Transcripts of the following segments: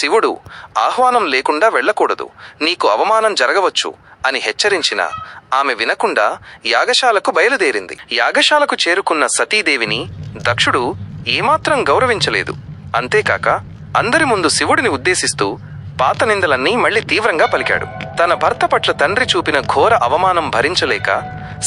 శివుడు ఆహ్వానం లేకుండా వెళ్ళకూడదు నీకు అవమానం జరగవచ్చు అని హెచ్చరించిన ఆమె వినకుండా యాగశాలకు బయలుదేరింది. యాగశాలకు చేరుకున్న సతీదేవిని దక్షుడు ఏమాత్రం గౌరవించలేదు. అంతేకాక అందరి ముందు శివుడిని ఉద్దేశిస్తూ పాత నిందలన్నీ మళ్ళీ తీవ్రంగా పలికాడు. తన భర్త పట్ల తండ్రి చూపిన ఘోర అవమానం భరించలేక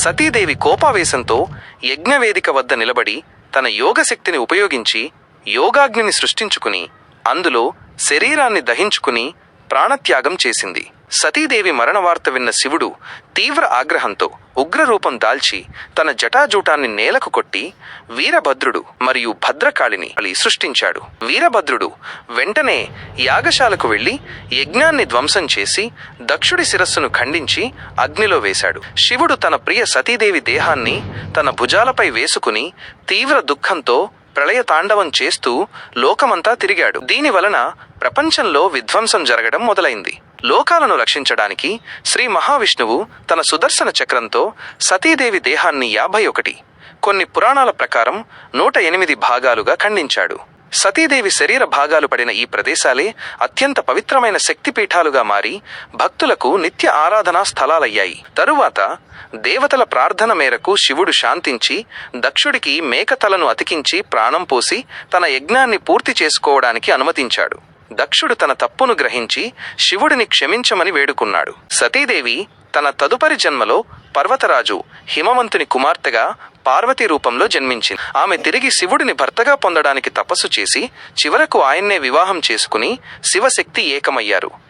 సతీదేవి కోపావేశంతో యజ్ఞవేదిక వద్ద నిలబడి తన యోగశక్తిని ఉపయోగించి యోగాగ్నిని సృష్టించుకుని అందులో శరీరాన్ని దహించుకుని ప్రాణత్యాగం చేసింది. సతీదేవి మరణ వార్త విన్న శివుడు తీవ్ర ఆగ్రహంతో ఉగ్రరూపం దాల్చి తన జటాజూటాన్ని నేలకు కొట్టి వీరభద్రుడు మరియు భద్రకాళిని అలి సృష్టించాడు. వీరభద్రుడు వెంటనే యాగశాలకు వెళ్ళి యజ్ఞాన్ని ధ్వంసం చేసి దక్షుడి శిరస్సును ఖండించి అగ్నిలో వేశాడు. శివుడు తన ప్రియ సతీదేవి దేహాన్ని తన భుజాలపై వేసుకుని తీవ్ర దుఃఖంతో ప్రళయ తాండవం చేస్తూ లోకమంతా తిరిగాడు. దీని వలన ప్రపంచంలో విధ్వంసం జరగడం మొదలైంది. లోకాలను రక్షించడానికి శ్రీ మహావిష్ణువు తన సుదర్శన చక్రంతో సతీదేవి దేహాన్ని యాభై ఒకటి కొన్ని పురాణాల ప్రకారం నూట ఎనిమిది భాగాలుగా ఖండించాడు. సతీదేవి శరీర భాగాలు పడిన ఈ ప్రదేశాలే అత్యంత పవిత్రమైన శక్తిపీఠాలుగా మారి భక్తులకు నిత్య ఆరాధనా స్థలాలయ్యాయి. తరువాత దేవతల ప్రార్థన మేరకు శివుడు శాంతించి దక్షుడికి మేకతలను అతికించి ప్రాణం పోసి తన యజ్ఞాన్ని పూర్తి చేసుకోవడానికి అనుమతించాడు. దక్షుడు తన తప్పును గ్రహించి శివుడిని క్షమించమని వేడుకున్నాడు. సతీదేవి తన తదుపరి జన్మలో పర్వతరాజు హిమవంతుని కుమార్తెగా పార్వతి రూపంలో జన్మించింది. ఆమె తిరిగి శివుడిని భర్తగా పొందడానికి తపస్సు చేసి చివరకు ఆయన్నే వివాహం చేసుకుని శివశక్తి ఏకమయ్యారు.